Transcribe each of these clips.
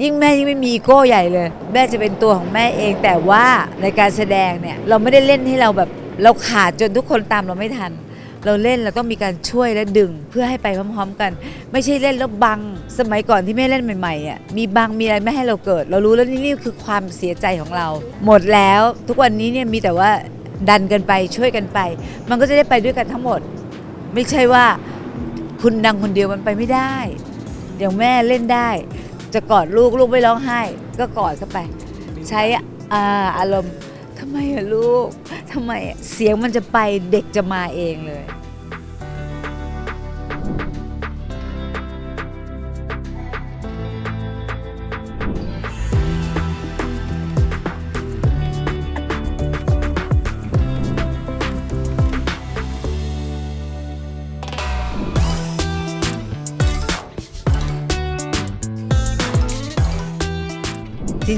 ยิ่งแม่ยิ่งไม่มีอีโก้ใหญ่เลย แม่จะเป็นตัวของแม่เอง แต่ว่าในการแสดงเนี่ยเราไม่ได้เล่นให้เราแบบเราขาดจนทุกคนตามเราไม่ทัน เราเล่นเราต้องมีการช่วยและดึงเพื่อให้ไปพร้อมๆกัน ไม่ใช่เล่นแล้วบัง สมัยก่อนที่แม่เล่นใหม่ๆอะมีบังมีอะไรไม่ให้เราเกิด เรารู้แล้วนี่นี่คือความเสียใจของเรา หมดแล้วทุกวันนี้เนี่ยมีแต่ว่าดันกันไปช่วยกันไป มันก็จะได้ไปด้วยกันทั้งหมด ไม่ใช่ว่าคุณดังคนเดียวมันไปไม่ได้ อย่างแม่เล่นได้ จะกอดลูกลูกไม่ร้องไห้ ก็กอดเข้าไป ใช้อาอารมณ์ทำไมอะลูกทำไมอะเสียงมันจะไปเด็กจะมาเองเลย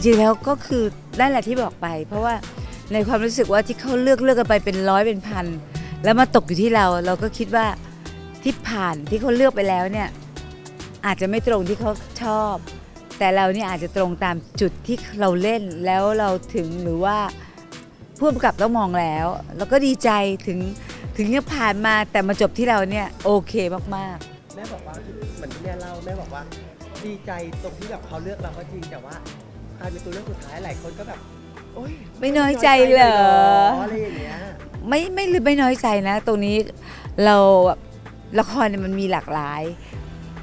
ริงๆแล้วก็คือนั่นแหละที่บอกไป เพราะว่าในความรู้สึกว่าที่เขาเลือกเลือกกันไปเป็นร้อยเป็นพันแล้วมาตกอยู่ที่เราเราก็คิดว่าที่ผ่านที่เขาเลือกไปแล้วเนี่ยอาจจะไม่ตรงที่เขาชอบ แต่เราเนี่ยอาจจะตรงตามจุดที่เราเล่นแล้วเราถึงหรือว่าผู้กำกับต้องมองแล้ว แล้วก็ดีใจถึงถึงจะผ่านมาแต่มาจบที่เราเนี่ยโอเคมากๆ แม่บอกว่าเหมือนที่แม่เล่าแม่บอกว่า ดีใจตรงที่แบบเขาเลือกเราก็จริงแต่ว่าายเป็นตัวเลือกสุดท้ายหลายคนก็แบบโอ๊ยไม่น้อยใจเหรอ อะไรอย่างเงี้ยไม่ไม่ลืมไม่น้อยใจนะ ตรงนี้เราแบบละครเนี่ยมันมีหลากหลาย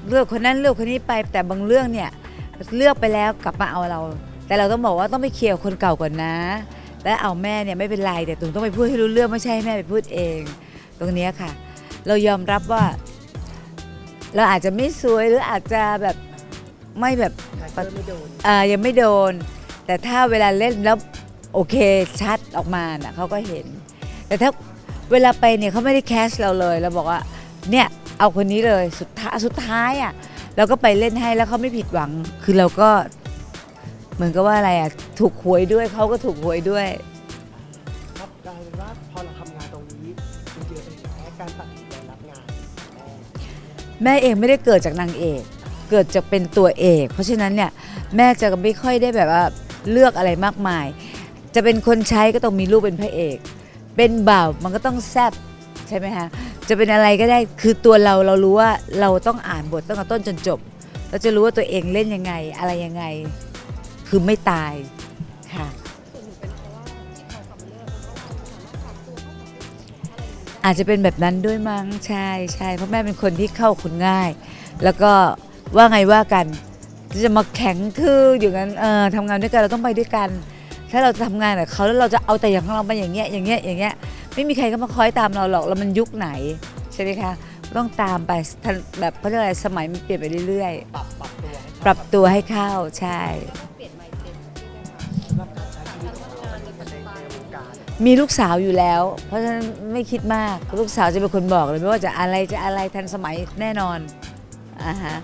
เลือกคนนั้นเลือกคนนี้ไปแต่บางเรื่องเนี่ยเลือกไปแล้วกลับมาเอาเรา แต่เราต้องบอกว่าต้องไปเคลียร์กับคนเก่าก่อนนะ และเอาแม่เนี่ยไม่เป็นไรแต่ตุงต้องไปพูดให้รู้เรื่องไม่ใช่ให้แม่ไปพูดเอง ตรงเนี้ยค่ะ เรายอมรับว่า เราอาจจะไม่สวยหรืออาจจะแบบ ไม่แบบคาแรคเตอร์ไม่โดนอ่ายังไม่โดน แต่ถ้าเวลาเล่นแล้วโอเคชัดออกมาน่ะเขาก็เห็น แต่ถ้าเวลาไปเนี่ยเขาไม่ได้แคสเราเลยเราบอกว่าเนี่ยเอาคนนี้เลยสุดท้ายสุดท้ายอะเราก็ไปเล่นให้แล้วเขาไม่ผิดหวัง คือเราก็เหมือนกับว่าอะไรอะถูกหวยด้วยเขาก็ถูกหวยด้วยครับกลายเป็นว่าพอเราทำงานตรงนี้จริงๆเป็นแค่การตัดสินใจรับงานแม่แม่เองไม่ได้เกิดจากนางเอก เกิดจากเป็นตัวเอก เพราะฉะนั้นเนี่ยแม่จะไม่ค่อยได้แบบว่าเลือกอะไรมากมาย จะเป็นคนใช้ก็ต้องมีลูกเป็นพระเอก เป็นบ่าวมันก็ต้องแซบใช่ไหมคะจะเป็นอะไรก็ได้คือตัวเราเรารู้ว่าเราต้องอ่านบทตั้งแต่ต้นจนจบ เราจะรู้ว่าตัวเองเล่นยังไงอะไรยังไง คือไม่ตายค่ะ อาจจะเป็นแบบนั้นด้วยมั้งใช่ใช่เพราะแม่เป็นคนที่เข้าคนง่าย แล้วก็ ว่าไงว่ากัน จะมาแข็งทื่ออยู่งั้นเออทำงานด้วยกันเราต้องไปด้วยกัน ถ้าเราจะทำงานกับเขาแล้วเราจะเอาแต่อย่างของเราไปอย่างเงี้ยอย่างเงี้ยอย่างเงี้ยไม่มีใครก็มาคอยตามเราหรอกแล้วมันยุคไหนใช่ไหมคะต้องตามไปทันแบบเขาเรียกอะไรสมัยมันเปลี่ยนไปเรื่อยปรับปรับตัวให้ๆปรับตัวให้เข้าใช่สำหรับการใช้ชีวิตของเราในในวงการมีลูกสาวอยู่แล้ว เพราะฉะนั้นไม่คิดมากลูกสาวจะเป็นคนบอกเลยไม่ว่าจะอะไรจะอะไรทันสมัยแน่นอน อ่าฮะ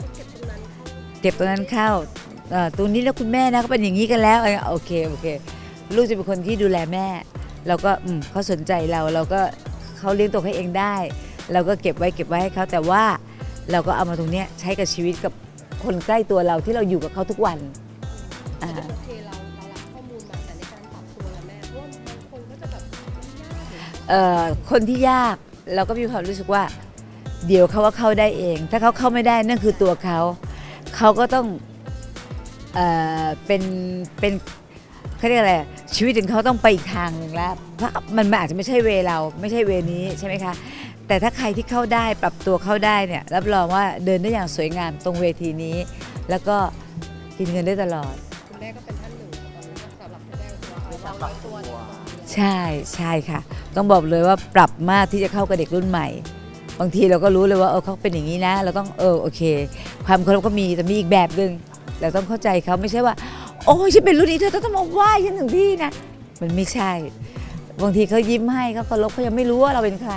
เก็บตรงนั้นเข้าเอ่อตรงนี้แล้วคุณแม่นะเขาเป็นอย่างนี้กันแล้วเออโอเคโอเค ลูกจะเป็นคนที่ดูแลแม่ เราก็อืมเขาสนใจเราเราก็เขาเลี้ยงตัวเขาเองได้ เราก็เก็บไว้เก็บไว้ให้เขาแต่ว่าเราก็เอามาตรงเนี้ยใช้กับชีวิตกับคนใกล้ตัวเราที่เราอยู่กับเขาทุกวันอ่า โอเคเราเรารับข้อมูลมาแต่ในการปรับตัวละแม่เพราะว่าบางคนก็จะแบบยากหรือ เอ่อคนที่ยากเราก็มีความรู้สึกว่า เดี๋ยวเขาว่าเข้าได้เอง ถ้าเขาเข้าไม่ได้นั่นคือตัวเขาเขาก็ต้องเอ่อเป็นเป็นเขาเรียกอะไรชีวิตของเขาต้องไปอีกทางหนึ่งแล้วเพราะมันอาจจะไม่ใช่เวเราไม่ใช่เวนี้ใช่ไหมคะแต่ถ้าใครที่เข้าได้ปรับตัวเข้าได้เนี่ยรับรองว่าเดินได้อย่างสวยงามตรงเวทีนี้ แล้วก็กินเงินได้ตลอด คุณแม่ก็เป็นท่านหนึ่งตอนนี้สำหรับคุณแม่ตัวเอาวางไว้ตัวเนี่ย ใช่ใช่ค่ะ ต้องบอกเลยว่าปรับมากที่จะเข้ากับเด็กรุ่นใหม่ บางทีเราก็รู้เลยว่าเออเขาเป็นอย่างนี้นะ เราต้องเออโอเค ความเคารพก็มีแต่มีอีกแบบหนึ่งเราต้องเข้าใจเขาไม่ใช่ว่า โอ้ยฉันเป็นรุ่นนี้เธอต้องมาไหว้ฉันถึงที่นะ มันไม่ใช่ บางทีเขายิ้มให้เขาเคารพเขายังไม่รู้ว่าเราเป็นใคร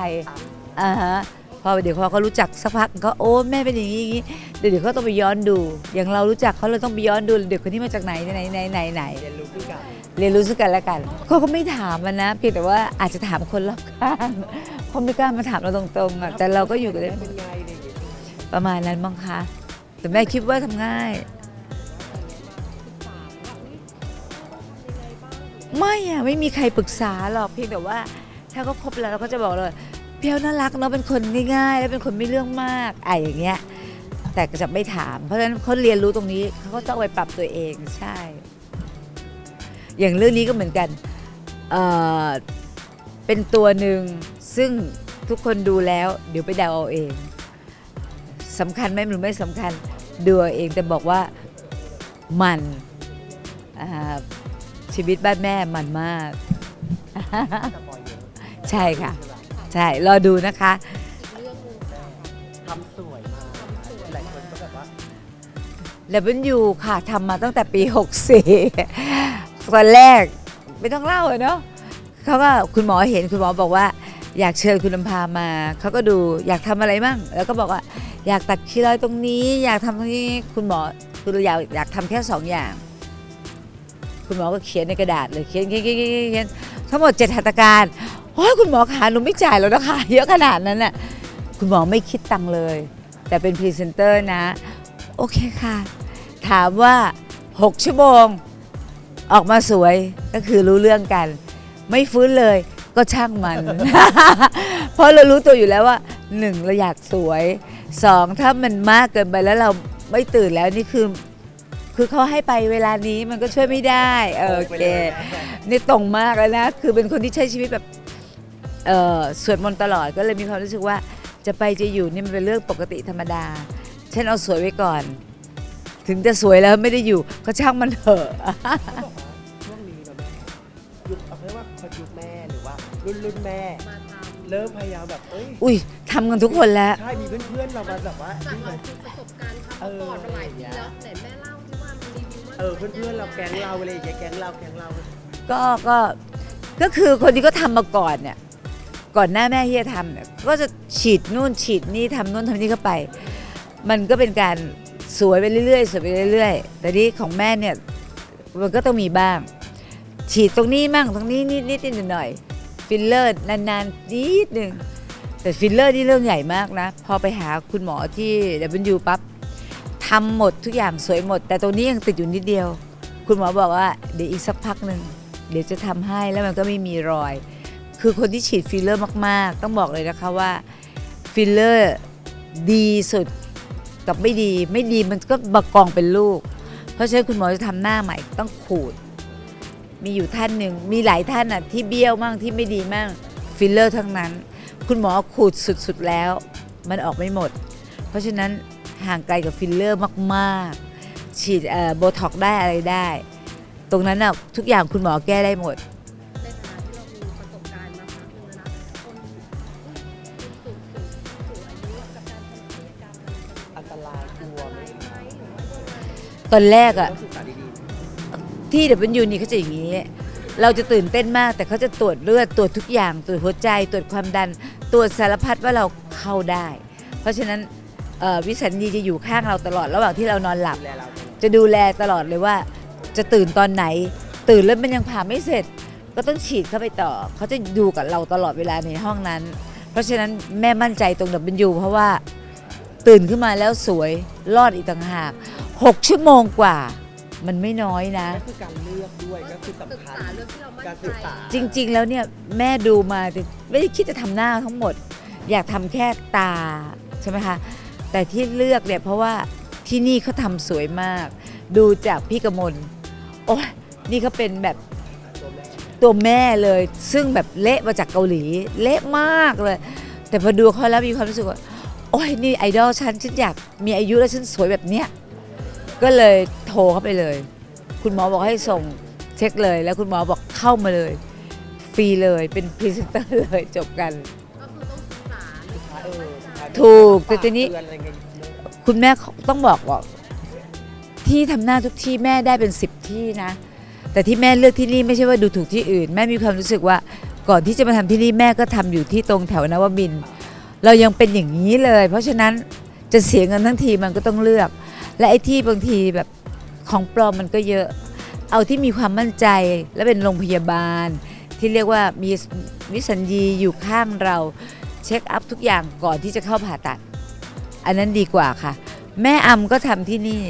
อ่าฮะพอเดี๋ยวพอเขารู้จักสักพักก็โอ้แม่เป็นอย่างนี้อย่างนี้เดี๋ยวเดี๋ยวเขาต้องไปย้อนดู อย่างเรารู้จักเขาเราต้องไปย้อนดูเด็กคนนี้มาจากไหนไหนไหนไหนไหนเรียนรู้ด้วยกันเรียนรู้ซึ่งกันและกันเขาก็ไม่ถามมันนะเพียงแต่ว่าอาจจะถามคนรอบข้าง เขาไม่กล้ามาถามเราตรงๆอะแต่เราก็อยู่กันได้ปรประมาณนั้นมั้งคะแต่แม่คิดว่าทำง่าย ไม่อะไม่มีใครปรึกษาหรอกเพียงแต่ว่า ถ้าก็คบแล้วเราก็จะบอกเลยเพียวน่ารักเนาะเป็นคนง่ายๆ แล้วเป็นคนไม่เรื่องมากไอะอย่างเงี้ย แต่จะไม่ถาม เพราะฉะนั้นเขาเรียนรู้ตรงนี้เขาก็ต้องไปปรับตัวเองใช่ อย่างเรื่องนี้ก็เหมือนกันเอ่อ เป็นตัวหนึ่งซึ่งทุกคนดูแล้ว เดี๋ยวไปเดาเอาเองสำคัญไหมหรือไม่สำคัญดูเอาเองแต่บอกว่ามันอ่าชีวิตบ้านแม่มันมากสปอยเยอะใช่ค่ะ ใช่รอดูนะคะอีกเรื่องหนึงค่ะทำสวยมากหลายคนก็แบบว่าแล้วเป็นอยู่ค่ะทำมาตั้งแต่ปี 64 ตอนแรก ไม่ต้องเล่าเลยเนาะ เขาก็คุณหมอเห็นคุณหมอบอกว่า อยากเชิญคุณลำพามา เขาก็ดูอยากทำอะไรมั่งแล้วก็บอกว่า อยากตัดคีรอยตรงนี้ อยากทำตรงนี้คุณหมอคืออยากอยากทำแค่สองอย่าง คุณหมอก็เขียนในกระดาษเลยเขียนเขียนเขียนเขียนทั้งหมดเจ็ดหัตถการโอ้ยคุณหมอขาหนูไม่จ่ายแล้วนะคะเยอะขนาดนั้นน่ะคุณหมอไม่คิดตังค์เลย แต่เป็นพรีเซนเตอร์นะ โอเคค่ะ ถามว่า 6 ชั่วโมง ออกมาสวยก็คือรู้เรื่องกัน ไม่ฟื้นเลยก็ช่างมัน เพราะเรารู้ตัวอยู่แล้วว่าหนึ่งเราอยากสวยสองถ้ามันมากเกินไปแล้วเราไม่ตื่นแล้วนี่คือ คือเขาให้ไปเวลานี้มันก็ช่วยไม่ได้เออโอเคนี่ตรงมากแล้วนะคือเป็นคนที่ใช้ชีวิตแบบเอ่อสวดมนต์ตลอดก็เลยมีความรู้สึกว่าจะไปจะอยู่นี่มันเป็นเรื่องปกติธรรมดาฉันเอาสวยไว้ก่อน ถึงจะสวยแล้วไม่ได้อยู่ก็ช่างมันเถอะ รือว่ารุ่นรุ่นแม่มาทำเริ่มพยายามแบบเอ้ยอุ้ยทำกันทุกคนแล้ว ใช่มีเพื่อนๆเรามาแบบว่าจากที่เรามาคือประสบการณ์ทำมาก่อนมาหลายปีแล้วไหนแม่เล่าที่ว่ามันรีวิวว่าเออเพื่อนๆเราแก๊งเราอะไรอย่างเงี้ยแก๊งเราแก๊งเราก็ก็ก็คือคนที่ก็ทำมาก่อนเนี่ยก่อนหน้าแม่ที่จะทำเนี่ยก็จะฉีดนู่นฉีดนี่ทำนู่นทำนี่เข้าไป มันก็เป็นการสวยไปเรื่อยๆสวยไปเรื่อยๆแต่นี่ของแม่เนี่ยมันก็ต้องมีบ้าง ฉีดตรงนี้มั่งตรงนี้นิดนิดนิดหน่อยๆ ฟิลเลอร์นานๆนิดหนึ่งแต่ฟิลเลอร์นี่เรื่องใหญ่มากนะ พอไปหาคุณหมอที่ W ปั๊บทำหมดทุกอย่างสวยหมด แต่ตรงนี้ยังติดอยู่นิดเดียว คุณหมอบอกว่าเดี๋ยวอีกสักพักหนึ่งเดี๋ยวจะทำให้แล้วมันก็ไม่มีรอย คือคนที่ฉีดฟิลเลอร์มาก ๆ ต้องบอกเลยนะคะว่าฟิลเลอร์ดีสุดกับไม่ดี ไม่ดีมันก็บกองเป็นลูก เพราะฉะนั้นคุณหมอจะทำหน้าใหม่ต้องขูด มีอยู่ท่านหนึ่งมีหลายท่านอะที่เบี้ยวมั่งที่ไม่ดีมั่งฟิลเลอร์ทั้งนั้น คุณหมอขูดสุดๆแล้ว มันออกไม่หมด เพราะฉะนั้นห่างไกลกับฟิลเลอร์มากๆ ฉีดโบท็อกได้อะไรได้ ตรงนั้นน่ะทุกอย่างคุณหมอแก้ได้หมดในฐานะที่เรามีประสบการณ์มาพักหนึงแล้วนะคนคนสูงสูงสูงอายุกับการทำศัลยกรรมมันเป็นอันตรายกลัวอะไรไหมไหมหรือว่ายังไง ตอนแรกอะต้องศึกษาดี ที่เดบันยูนี่เขาจะอย่างนี้ เราจะตื่นเต้นมาก แต่เขาจะตรวจเลือดตรวจทุกอย่างตรวจหัวใจ ตรวจความดัน ตรวจสารพัดว่าเราเข้าได้ เพราะฉะนั้นเอ่อวิสัญญีจะอยู่ข้างเราตลอดระหว่างที่เรานอนหลับ จะดูแลตลอดเลยว่า จะตื่นตอนไหน ตื่นแล้วมันยังผ่าไม่เสร็จ ก็ต้องฉีดเข้าไปต่อ เขาจะดูกับเราตลอดเวลาในห้องนั้น เพราะฉะนั้นแม่มั่นใจตรงดับบิลยูเพราะว่าตื่นขึ้นมาแล้วสวยรอดอีกต่างหาก 6 ชั่วโมงกว่า มันไม่น้อยนะ ก็คือการเลือกด้วยก็คือศึกสำคัญษาเรื่องที่เรามั่นการใจศึกษาจริง ๆ แล้วเนี่ยแม่ดูมาแต่ไม่ได้คิดจะทำหน้าทั้งหมด อยากทำแค่ตาใช่ไหมคะแต่ที่เลือกเนี่ยเพราะว่าที่นี่เขาทำสวยมาก ดูจากพี่กมลโอ้ยนี่เขาเป็นแบบตัวแม่ตัวแม่เลย ซึ่งแบบเละมาจากเกาหลี เละมากเลย แต่พอดูเขาแล้วมีความรู้สึกว่า โอ้ยนี่ไอดอลฉันฉันอยากมีอายุแล้วฉันสวยแบบเนี้ย ก็เลยโทรเข้าไปเลย คุณหมอบอกให้ส่งเช็คเลย แล้วคุณหมอบอกเข้ามาเลย ฟรีเลยเป็นพรีเซนเตอร์เลยจบกันก็คือต้องศึกษาเรื่องที่เอเราอมั่นใจสุดท้ายถูกแต่ทีนี้เตืออะไรเงี้ยเยอะคุณแม่ต้องบอกว่าที่ทำหน้าทุกที่แม่ได้เป็นสิบที่นะ แต่ที่แม่เลือกที่นี่ไม่ใช่ว่าดูถูกที่อื่น แม่มีความรู้สึกว่าก่อนที่จะมาทำที่นี่แม่ก็ทำอยู่ที่ตรงแถวนวมินทร์เรายังเป็นอย่างนี้เลย เพราะฉะนั้นจะเสียเงินทั้งทีมันก็ต้องเลือก และไอ้ที่บางทีแบบของปลอมมันก็เยอะ เอาที่มีความมั่นใจและเป็นโรงพยาบาล ที่เรียกว่ามีวิสัญญีอยู่ข้างเราเช็คอัพทุกอย่างก่อนที่จะเข้าผ่าตัด อันนั้นดีกว่าค่ะ แม่อำก็ทำที่นี่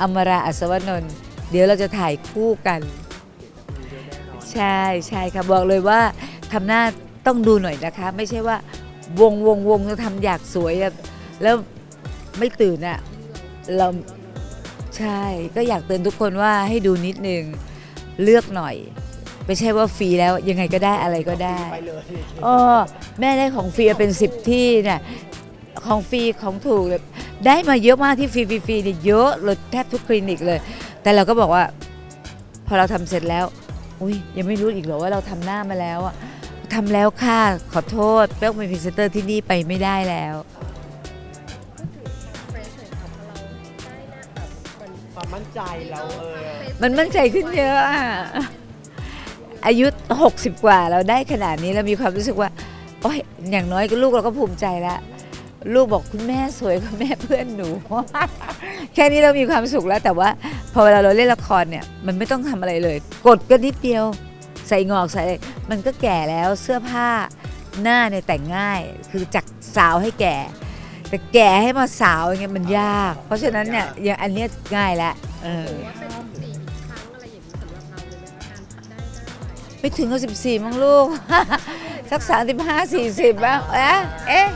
อมราอัศวนนท์เดี๋ยวเราจะถ่ายคู่กันใใช่ใช่ค่ะบอกเลยว่าทำหน้าต้องดูหน่อยนะคะ ไม่ใช่ว่าวงวงวงจะทำอยากสวยอะแล้วไม่ตื่นอะ เราใช่ก็อยากเตือนทุกคนว่าให้ดูนิดนึงเลือกหน่อย ไม่ใช่ว่าฟรีแล้วยังไงก็ได้อะไรก็ได้ไปเลยอ๋อแม่ได้ของฟรีเป็นสิบที่เนี่ยของฟรีของถูกเลยได้มาเยอะมากที่ฟรีฟรีฟรีเนี่ยเยอะเลยแทบทุกคลินิกเลย แต่เราก็บอกว่า พอเราทำเสร็จแล้ว อุ้ยยังไม่รู้อีกเหรอว่าเราทำหน้ามาแล้วอะทำแล้วค่ะขอโทษเป๊กเป็นพรีเซนเตอร์ที่นี่ไปไม่ได้แล้ว ความมั่นใจเราเออมันมั่นใจขึ้นเยอะอะอายุ 60 กว่าเราได้ขนาดนี้เรามีความรู้สึกว่าโอ้ยอย่างน้อยก็ลูกเราก็ภูมิใจแล้วลูกบอกคุณแม่สวยกว่าแม่เพื่อนหนู แค่นี้เรามีความสุขแล้ว แต่ว่าพอเวลาเราเล่นละครเนี่ยมันไม่ต้องทำอะไรเลย กดก็นิดเดียว ใส่งอกใส่อะไรมันก็แก่แล้วเสื้อผ้าหน้าเนี่ยแต่งง่าย คือจากสาวให้แก่ แต่แก่ให้มาสาวอย่างเงี้ยมันยาก เพราะฉะนั้นเนี่ยอย่างอันเนี้ยง่ายแล้วเออถือว่าเป็นสี่ครั้งอะไรอย่างนี้สำหรับเราเลยนะคะการได้หน้าใหม่ไม่ถึงก็สิบสี่มั้งลูก สักสามสิบห้าสี่สิบบ้างเอ๊ะเอ๊ะ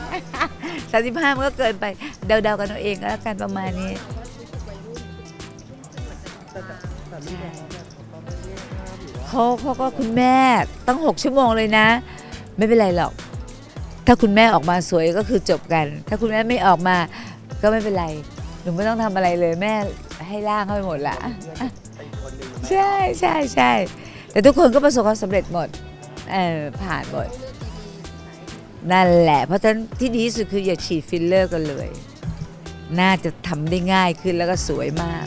สามสิบห้ามันก็เกินไปเดาๆกันเอาเองก็แล้วกันประมาณนี้ว่ารู้สึกวัยรุ่นขึ้นขึ้นเหมือนจะแต่แต่แต่ลูกน้องเนี่ยเขาก็ไม่ได้ห้ามหรือว่าเขาเขาก็คุณแม่ตั้งหกชั่วโมงเลยนะ ไม่เป็นไรหรอก ถ้าคุณแม่ออกมาสวยก็คือจบกัน ถ้าคุณแม่ไม่ออกมาก็ไม่เป็นไร หนูไม่ต้องทำอะไรเลยแม่ให้ล่างเข้าไปหมดละเพื่อนเป็นคนหนึ่งนะใช่ใช่ใช่แต่ทุกคนก็ประสบความสำเร็จหมดเออผ่านหมดต้องเลือกดีๆใช้นั่นแหละ เพราะฉะนั้นที่ดีที่สุดคืออย่าฉีดฟิลเลอร์กันเลย น่าจะทำได้ง่ายขึ้นแล้วก็สวยมาก